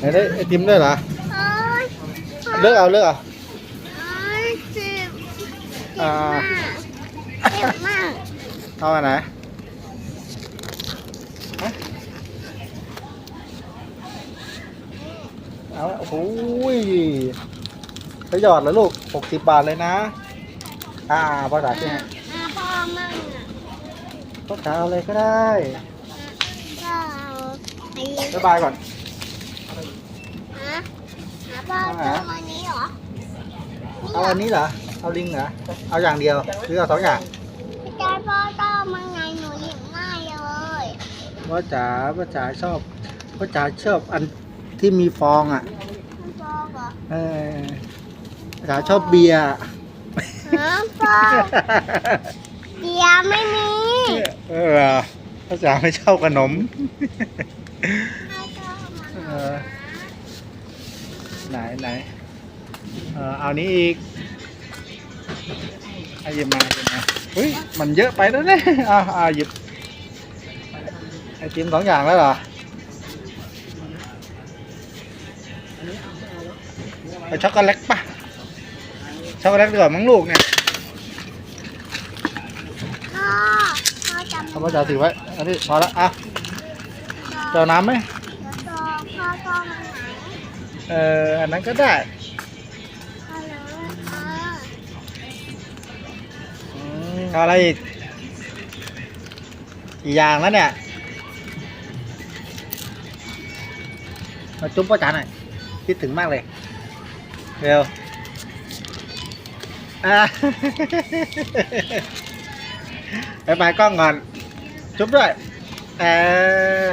ไหนได้ไอติมด้วยเหรอโอ้ยเลือกเอาเลือกเอาโอ้ยเจ็บเจ็อ่าบมากเจ็บมากเอาอันไหนฮะเอาโอ้โหยไปหยอดแล้วลูกหกสิบบาทเลยนะ อ่าภาษาที่ไหนอาพ่อมั่งอะก็จะเอาอะไรก็ได้ก็เอาไอ้บ๊ายบายก่อนฮะ หาพ่อเจอวันนี้เหรอเอาอันนี้เหรอ เอาลิงเหรอ เอาอย่างเดียว หรือเอาสองอย่างพี่จอยพ่อต้องมังไงหนูหยิบง่ายเลยว่าจ๋าว่าจ๋าชอบว่าจ๋าชอบอันที่มีฟองอะพี่พ่อเหรอเออว่าจ๋าชอบเบียร์ฮะพ่อเดียวไม่มีเออว่าจ๋าไม่ชอบขนม ให้พ่อมาเออ ไหนไหนเออเอานี้อีกเอาหยิบมาหยิบมาเฮ้ยมันเยอะไปแล้วเนี่ยอ่าอ่าหยิบไอติมสองอย่างแล้วเหรอเอาช็อกโกแลตป่ะช็อกโกแลตดีกว่ามั้งลูกเนี่ยพ่อพ่อจำเอามาจ่าถือไว้ อันนี้พอละอะจะเอาน้ำไหมเดี๋ยวโตพ่อต้องมาไหน เอออันนั้นก็ได้อเหรอเอออืมเอาอะไรอีกกี่อย่างแล้วเนี่ยมาจุ๊บพ่อจ๋าหน่อยคิดถึงมากเลยเร็วอะไปไปกล้องก่อน จุ๊บด้วยเออ